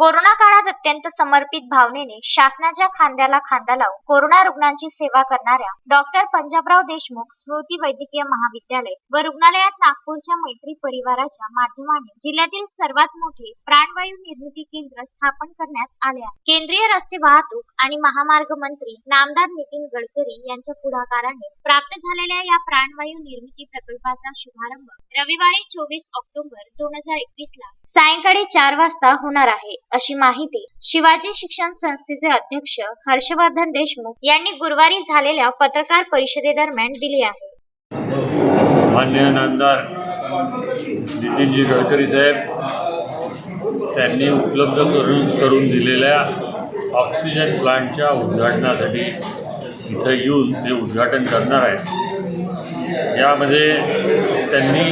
Corona काळात अत्यंत समर्पित भावनेने शासनाच्या खांद्याला खांदा लावून कोरोना रुग्णांची सेवा करणाऱ्या डॉक्टर पंजाबराव देशमुख स्मृती वैद्यकीय महाविद्यालय व रुग्णालयात नागपूरच्या मैत्री परिवाराच्या माध्यमाने जिल्ह्यातील सर्वात मोठे प्राणवायू निर्मिती केंद्र स्थापन करण्यात आले आहे. केंद्रीय रस्ते वाहतूक आणि महामार्ग मंत्री नामदार नितीन गडकरी यांच्या पुढाकाराने प्राप्त झालेल्या या प्राणवायू निर्मिती प्रकल्पाचा शुभारंभ रविवारी चोवीस ऑक्टोबर दोन हजार एकवीस ला सायंकाळी चार वाजता होणार आहे. अशी माहिती शिवाजी शिक्षण संस्थेचे अध्यक्ष हर्षवर्धन देशमुख यांनी गुरुवारी झालेल्या पत्रकार परिषदेदरम्यान दिली आहे. मान्य नामदार नितीनजी गडकरी साहेब त्यांनी उपलब्ध करून करून दिलेल्या ऑक्सिजन प्लांटच्या उद्घाटनासाठी इथं येऊन ते उद्घाटन करणार आहेत यामध्ये त्यांनी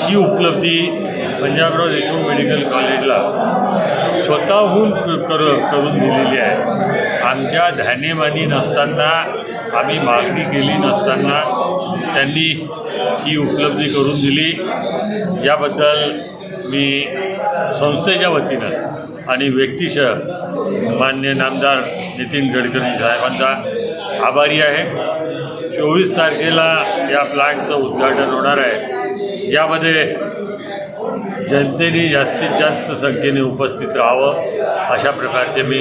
ही उपलब्धी पंजाबराव देशमुख मेडिकल कॉलेजला स्वतःहून कर करून दिलेली आहे. आमच्या ध्यानेमानी नसताना आम्ही मागणी केली नसताना त्यांनी ही उपलब्धी करून दिली. याबद्दल मी संस्थेच्या वतीनं आणि व्यक्तिशः मान्य नामदार नितीन गडकरी साहेबांचा आभारी आहे. चोवीस तारखेला या प्लांटचं उद्घाटन होणार आहे. यामध्ये जनतेने जास्तीत जास्त संख्येने उपस्थित राहावं अशा प्रकारचे मी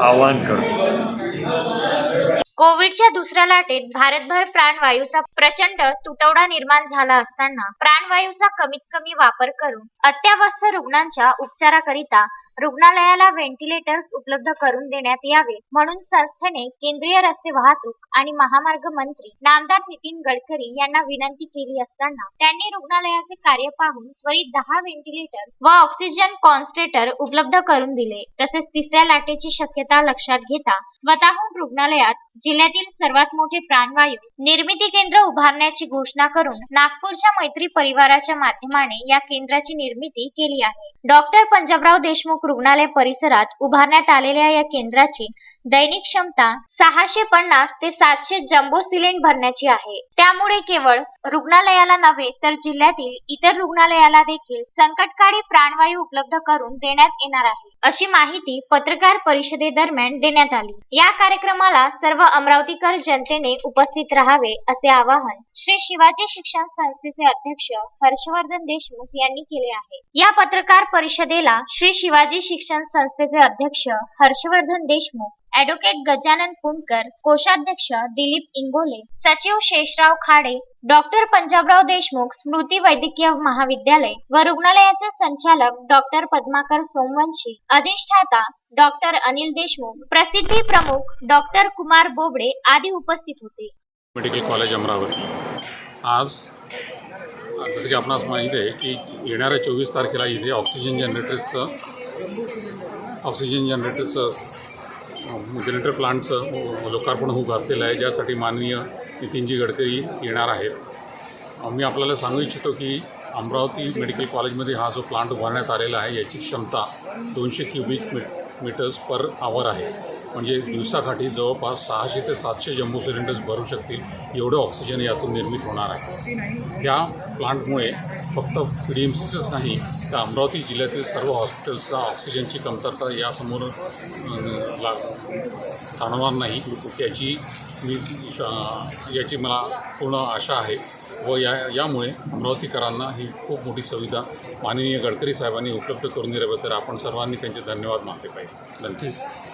आवाहन करतो. कोविडच्या दुसऱ्या लाटेत भारतभर प्राणवायूचा प्रचंड तुटवडा निर्माण झाला असताना प्राणवायूचा कमीत कमी वापर करून अत्यावस्थ रुग्णांच्या उपचाराकरिता रुग्णालयाला व्हेंटिलेटर्स उपलब्ध करून देण्यात यावे. म्हणून संस्थेने केंद्रीय रस्ते वाहतूक आणि महामार्ग मंत्री नामदार नितीन गडकरी यांना विनंती केली असताना त्यांनी रुग्णालयाचे कार्य पाहून त्वरित दहा व्हेंटिलेटर व ऑक्सिजन कॉन्स्ट्रेटर उपलब्ध करून दिले. तसेच तिसऱ्या लाटेची शक्यता लक्षात घेता स्वतःहून रुग्णालयात जिल्ह्यातील सर्वात मोठे प्राणवायू निर्मिती केंद्र उभारण्याची घोषणा करून नागपूरच्या मैत्री परिवाराच्या माध्यमाने या केंद्राची निर्मिती केली आहे. डॉक्टर पंजाबराव देशमुख रुग्णालय परिसरात उभारण्यात आलेल्या या केंद्राची दैनिक क्षमता सहाशे पन्नास ते सातशे जम्बो सिलेंड भरण्याची आहे. त्यामुळे केवळ रुग्णालयाला नव्हे तर जिल्ह्यातील इतर रुग्णालयाला देखील संकटकाळी प्राणवायू उपलब्ध करून देण्यात येणार आहे अशी माहिती पत्रकार परिषदेदरम्यान देण्यात आली. या कार्यक्रमाला सर्व अमरावतीकर जनतेने उपस्थित राहावे असे आवाहन श्री शिवाजी शिक्षण संस्थेचे अध्यक्ष हर्षवर्धन देशमुख यांनी केले आहे. या पत्रकार परिषदेला श्री शिवाजी शिक्षण संस्थेचे अध्यक्ष हर्षवर्धन देशमुख ऍडव्होकेट गजानन कुंडकर कोषाध्यक्ष दिलीप इंगोले सचिव शेषराव खाडे डॉक्टर पंजाबराव देशमुख स्मृती वैद्यकीय महाविद्यालय व रुग्णालयाचे संचालक डॉक्टर पद्माकर सोमवंशी अधिष्ठाता डॉक्टर अनिल देशमुख प्रसिद्धी प्रमुख डॉक्टर कुमार बोबडे आदी उपस्थित होते. Medical college Amravati. आज जसं की आपणास माहीत आहे की येणाऱ्या चोवीस तारखेला इथे ऑक्सिजन जनरेटर्सचं ऑक्सिजन जनरेटरचं जनरेटर प्लांटचं हो, लोकार्पण होऊ घातलेलं आहे. ज्यासाठी माननीय नितीनजी गडकरी येणार आहेत. मी आपल्याला सांगू इच्छितो की अमरावती मेडिकल कॉलेजमध्ये हा जो प्लांट उभारण्यात आलेला आहे याची क्षमता दोनशे क्युबिक मी मीटर्स पर आवर आहे. म्हणजे दिवसाकाठी जवळपास सहाशे ते सातशे जम्बो सिलेंडर्स भरू शकतील एवढं ऑक्सिजन यातून निर्मित होणार आहे. या प्लांटमुळे फक्त पी डी एम सीचंच नाही तर अमरावती जिल्ह्यातील सर्व हॉस्पिटल्सचा ऑक्सिजनची कमतरता यासमोर ला जाणवणार नाही. याची मी याची मला पूर्ण आशा आहे व या यामुळे अमरावतीकरांना ही खूप मोठी सुविधा माननीय गडकरी साहेबांनी उपलब्ध करून दिल्याबद्दल आपण सर्वांनी त्यांचे धन्यवाद मानले पाहिजे. धन्यवाद.